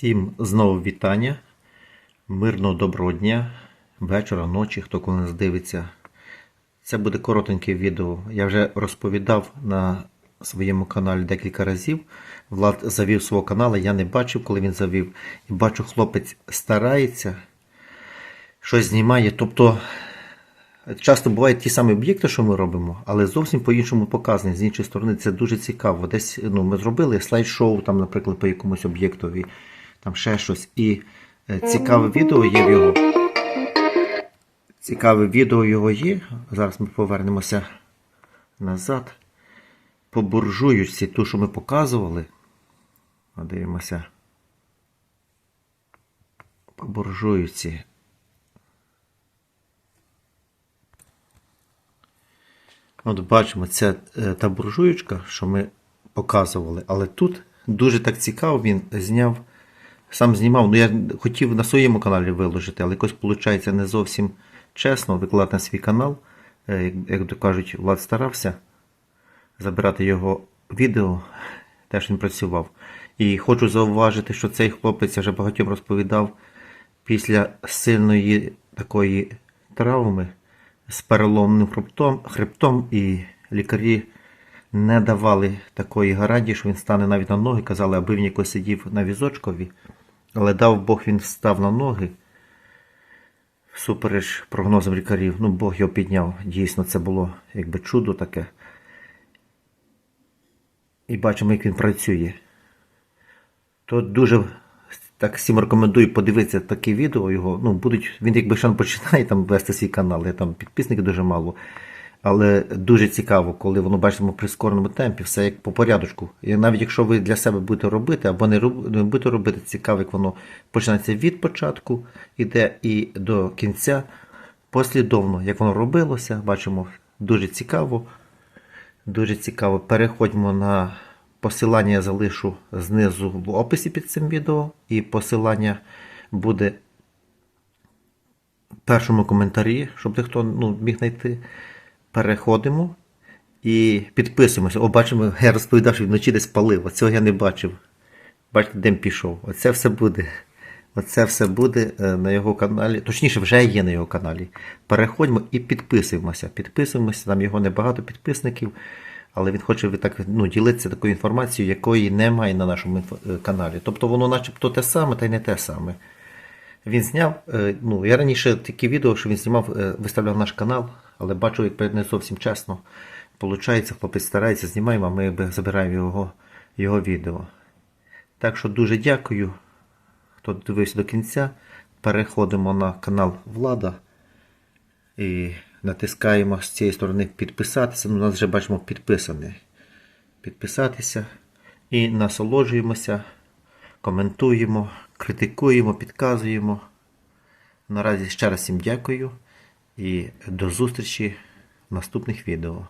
Всім знову вітання. Мирного доброго дня, вечора, ночі, хто коли нас дивиться. Це буде коротеньке відео. Я вже розповідав на своєму каналі декілька разів. Влад завів свого каналу, я не бачив, коли він завів. І бачу, хлопець старається, щось знімає. Тобто, часто бувають ті самі об'єкти, що ми робимо, але зовсім по-іншому показані. З іншої сторони, це дуже цікаво. Десь ну, ми зробили слайд-шоу, наприклад, по якомусь об'єктові, там ще щось. І е, цікаве відео є в його. Цікаве відео його є. Зараз ми повернемося назад. По буржуючці, ту, що ми показували. Подивимося. По буржуючці. От бачимо, це та буржуючка, що ми показували. Але тут дуже так цікаво він зняв. Сам знімав, ну я хотів на своєму каналі виложити, але якось виходить не зовсім чесно викладати на свій канал. Е, Як, то кажуть, Влад старався забирати його відео, теж він працював. І хочу зауважити, що цей хлопець я вже багатьом розповідав після сильної такої травми з переломним хребтом, хребтом і лікарі не давали такої гарантії, що він стане навіть на ноги. Казали, аби він якось сидів на візочкові. Але дав Бог, він встав на ноги. Всупереч прогнозам лікарів. Ну, Бог його підняв. Дійсно, це було якби чудо таке. І бачимо, як він працює. То дуже так всім рекомендую подивитися таке відео його. Ну, будуть, він якби ще починає там вести свій канал, я там підписників дуже мало. Але дуже цікаво, коли воно бачимо в прискореному темпі, все як по порядочку. І навіть якщо ви для себе будете робити або не, будете робити, цікаво, як воно починається від початку, іде і до кінця. Послідовно, як воно робилося, бачимо, дуже цікаво. Дуже цікаво. Переходьмо на посилання я залишу знизу в описі під цим відео, і посилання буде в першому коментарі, щоб дехто ну, міг знайти. Переходимо і підписуємося. О, бачимо, я розповідав, що вночі десь палив. Оцього я не бачив. Бачите, дим пішов. Оце все буде. Оце все буде е, на його каналі. Точніше, вже є на його каналі. Переходьмо і підписуємося. Підписуємося, там його небагато підписників, але він хоче так, ну, ділитися такою інформацією, якої немає на нашому е, каналі. Тобто воно начебто те саме, та й не те саме. Він зняв. е, Ну, я раніше такі відео, що він знімав, е, виставляв наш канал, але бачу, як не зовсім чесно. Получається, хлопець старається, знімаємо, а ми забираємо його, його відео. Так що дуже дякую, хто дивився до кінця. Переходимо на канал Влада і натискаємо з цієї сторони підписатися. Ну, нас вже бачимо підписаний. Підписатися і насолоджуємося, коментуємо, критикуємо, підказуємо. Наразі ще раз всім дякую і до зустрічі в наступних відео.